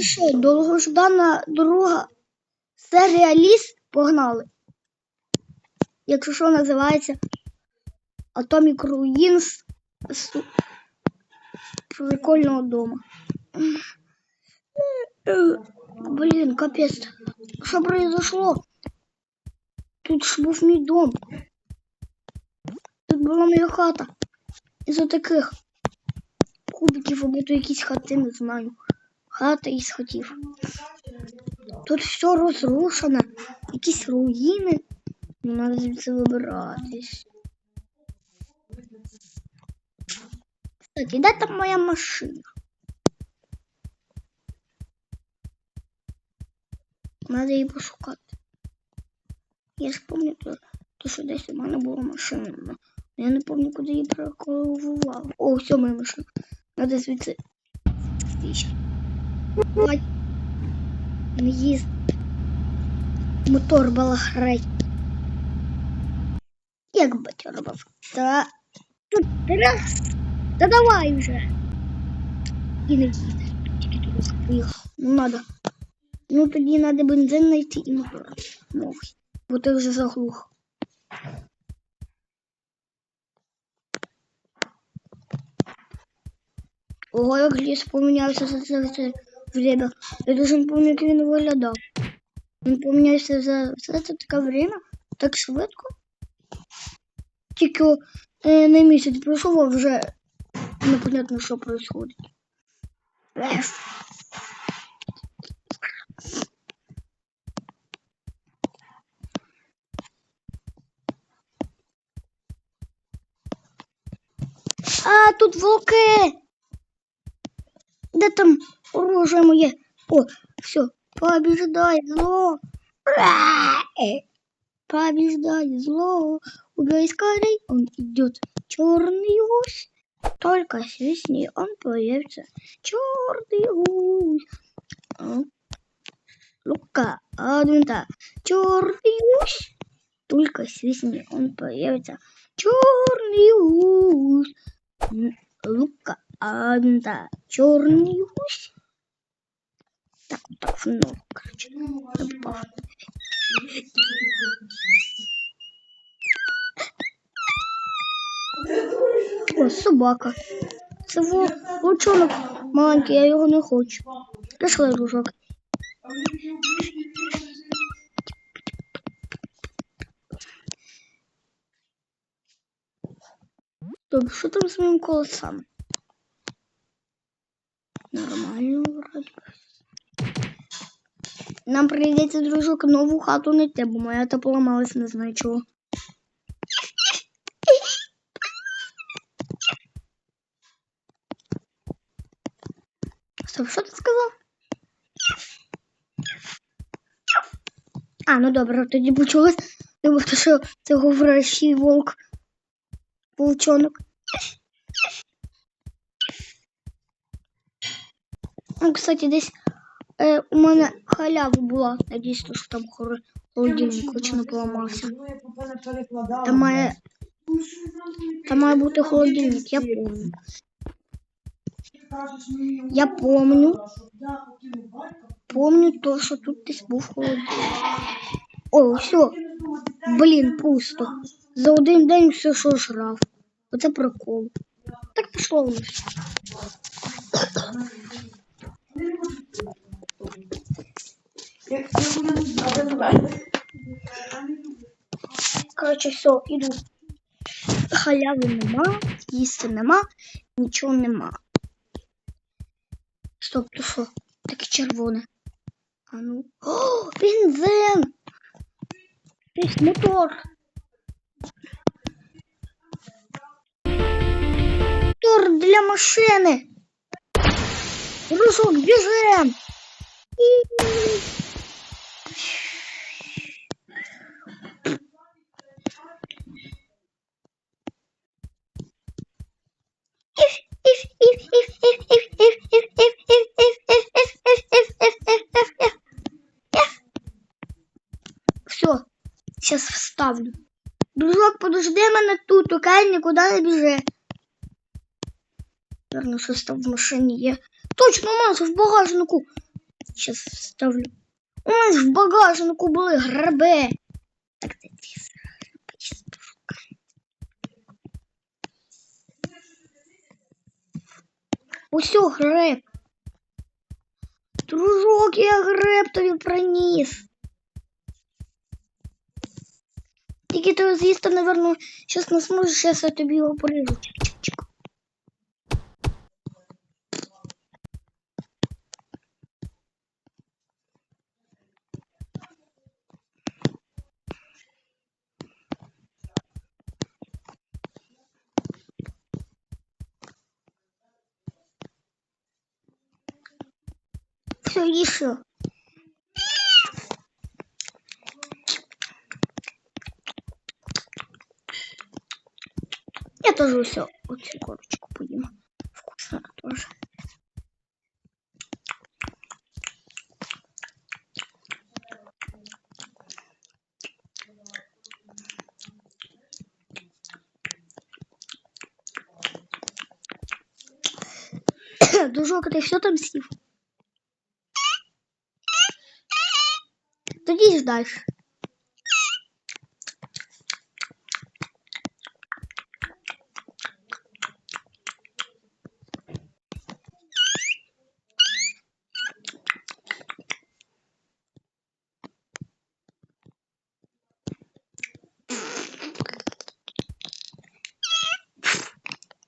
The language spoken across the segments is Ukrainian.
Що, довгождана друга серія ліс погнали. Якщо що називається Atomic Ruins з прикольного дома. Блін, капець. Що произошло? Тут ж був мій дом. Тут була моя хата. Із таких кубиків або то якісь хати, не знаю. Хата із хатів. Тут все розрушено, якісь руїни. Ну, Надо звідси вибиратись. Кстати, де там моя машина? Надо її пошукати. Я ж пам'ятаю, то, що десь у мене була машина. Я не пам'ятаю, куди її приколував. О, все, моя машина. Надо звідси. Стічка. Їзд. Мотор балахрей. Як батя робив? Та раз. Та давай вже. І не їде. Тільки тут поїхав. Ну надо. Ну тоді треба бензин знайти і мотор. Новий. Бо ти вже заглух. Ого, як ліс помінявся за це время. Я дуже не пам'ятаю, як він виглядав. Він помінявся за все це таке время, так швидко. Тільки е, на місяць пройшов, а вже непонятно, що происходит. Еф. А, тут волки! Де там Оружие моє? О, все, побеждай зло. Ра! Э, Побеждай зло. Убей скорей, он идет. Черный гусь. Только свистни, он появится. Черный гусь. Лука, адвента. Черный гусь. Только свистни, он появится. Черный гусь. Лука, адвента. Черный гусь. Так, ну, короче. О, собака. Це во, вовчонок маленький, я його не хочу. Пішли, дружок. Добре, що там з моїм колесом? Нормально, вроді. Нам прийдеться, дружок, нову хату знайти, бо моя та поламалась, не знаю чого. Стоп, що ти сказав? А, ну добре, тоді почулось. Думав, то, що це говорящий волк. Волчонок. Ну, кстати, десь е, у мене халява була. Надіюсь, то, що там холодильник хоч не поламався. Там має, там має бути холодильник, я помню. Я помню. Помню то, що тут десь був холодильник. О, все. Блін, пусто. За один день все, що жрав. Оце прикол. Так пішло воно все. Коротше, все, іду. Халяви нема, їсти нема, нічого нема. Стоп, то що? Таке червоне. А ну. О, бензин! Десь мотор. Мотор для машини. Дружок, біжем. І- Все, сейчас вставлю. Дружок, подожди мене тут, окей, нікуди не біжи. Верно, що став в машині є. Точно, нас в багажнику. Сейчас вставлю. Нас в багажнику були гриби. Так, це ці гриби пошукаю. Ось гриб. Дружок, я гриб тобі приніс. Тільки ти з'їсти, напевно, щас не зможеш, щас я тобі його поріжу. Еще. Я тоже все. Очень корочку будем. Вкусно тоже. Дружок, ты что там сів? Тоді ж далі.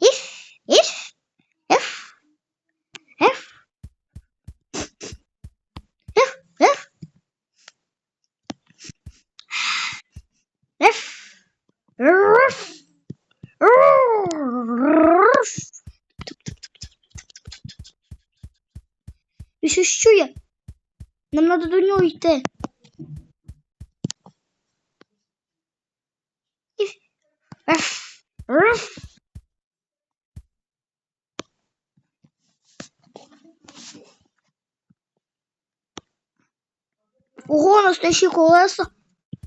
Іф, іф, еф, еф, еф, еф. F. Ruff. Ruff. Що що я? Нам треба до нього йти. Ого, настоящі колеса.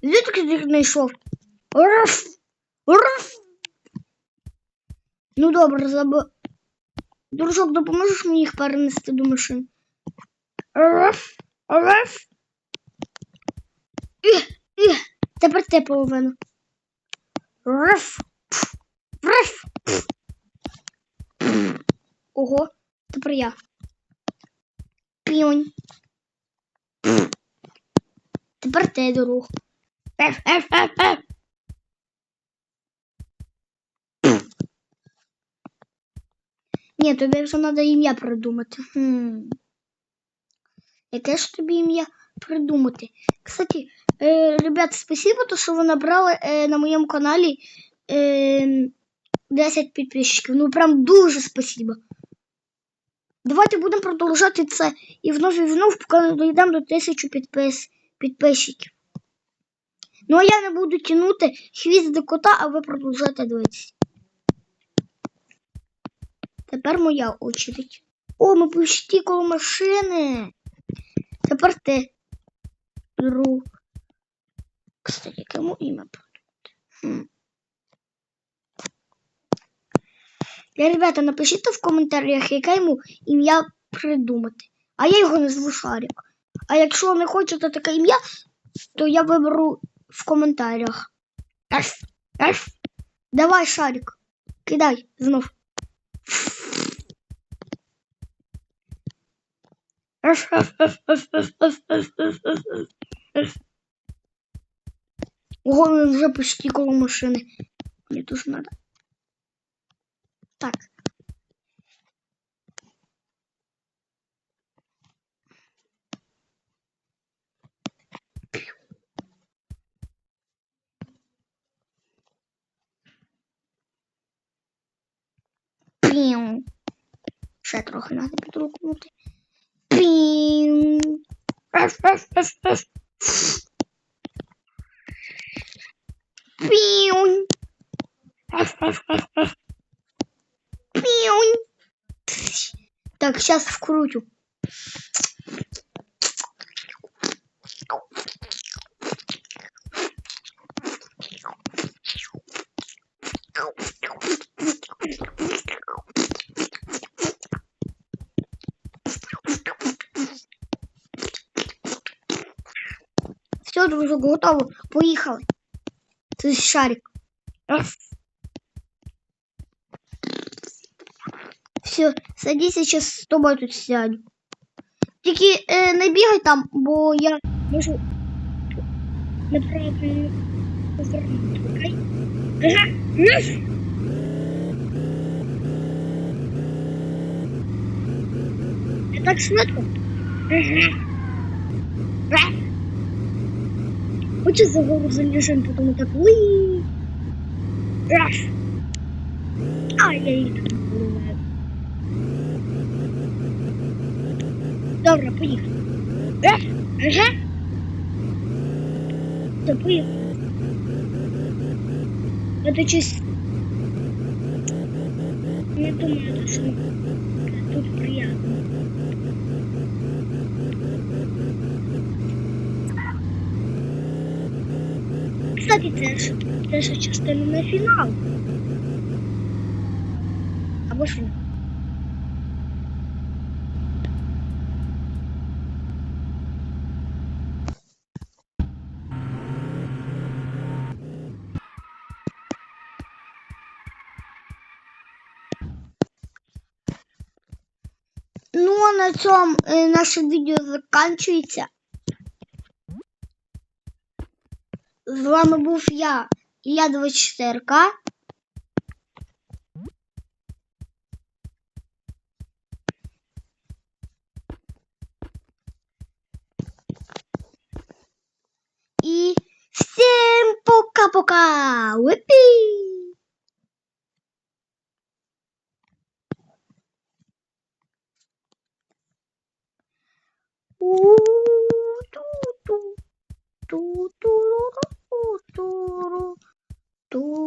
Звідки їх знайшов? Руф! Руф! Ну добре, заб... Дружок, допоможеш мені їх перенести до машин? Руф! Руф! Іх, іх. Тепер ти половину. Руф! Руф! Ого, тепер я. Піонь. Тепер ти, друг. Еф, еф, еф, еф. Ні, тобі вже треба ім'я придумати. Хм. Яке ж тобі ім'я придумати? Кстати, е, ребят, спасибо, то, що ви набрали е, на моєму каналі е, 10 підписчиків. Ну прям дуже спасибо. Давайте будемо продовжувати це і вновь і вновь, поки не дійдемо до 1000 підпис, підписчиків. Ну, а я не буду тянути хвіст до кота, а ви продовжуєте дивитися. Тепер моя очередь. О, ми почти коло машини. Тепер ти. Друг. Кстати, кому ім'я придумати? Хм. Я, ребята, напишіть в коментарях, яке йому ім'я придумати. А я його назву Шарик. А якщо не хочете таке ім'я, то я виберу в коментарях. Давай, Шарик. Кидай знов. Ого, він вже почти коло машини. Мені дуже надо. Так. Ще трохи треба підрукнути. Піунь. Піунь. Так, сейчас вкручу. Все, друже, готово. Поїхали. Це шарик. Раз. Все, садись, я сейчас з тобою тут сяду. Тільки е, не бігай там, бо я можу неправильно повернути. Окей? Ага. Раз. Не так швидко. Ага. Раз. Хочу за голову залежим, потом так уи. Раз. А, я її так не поливаю. Добре, поїхали. Раз. Ага. Все, поїхали. Это чисто. Не думаю, что тут приятно. Кстати, це ж, це ж частина на фінал. Або ж фінал. Ну, а на цьому е, наше відео закінчується. Вами був я, Ілля 24К. tú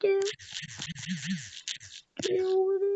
do. do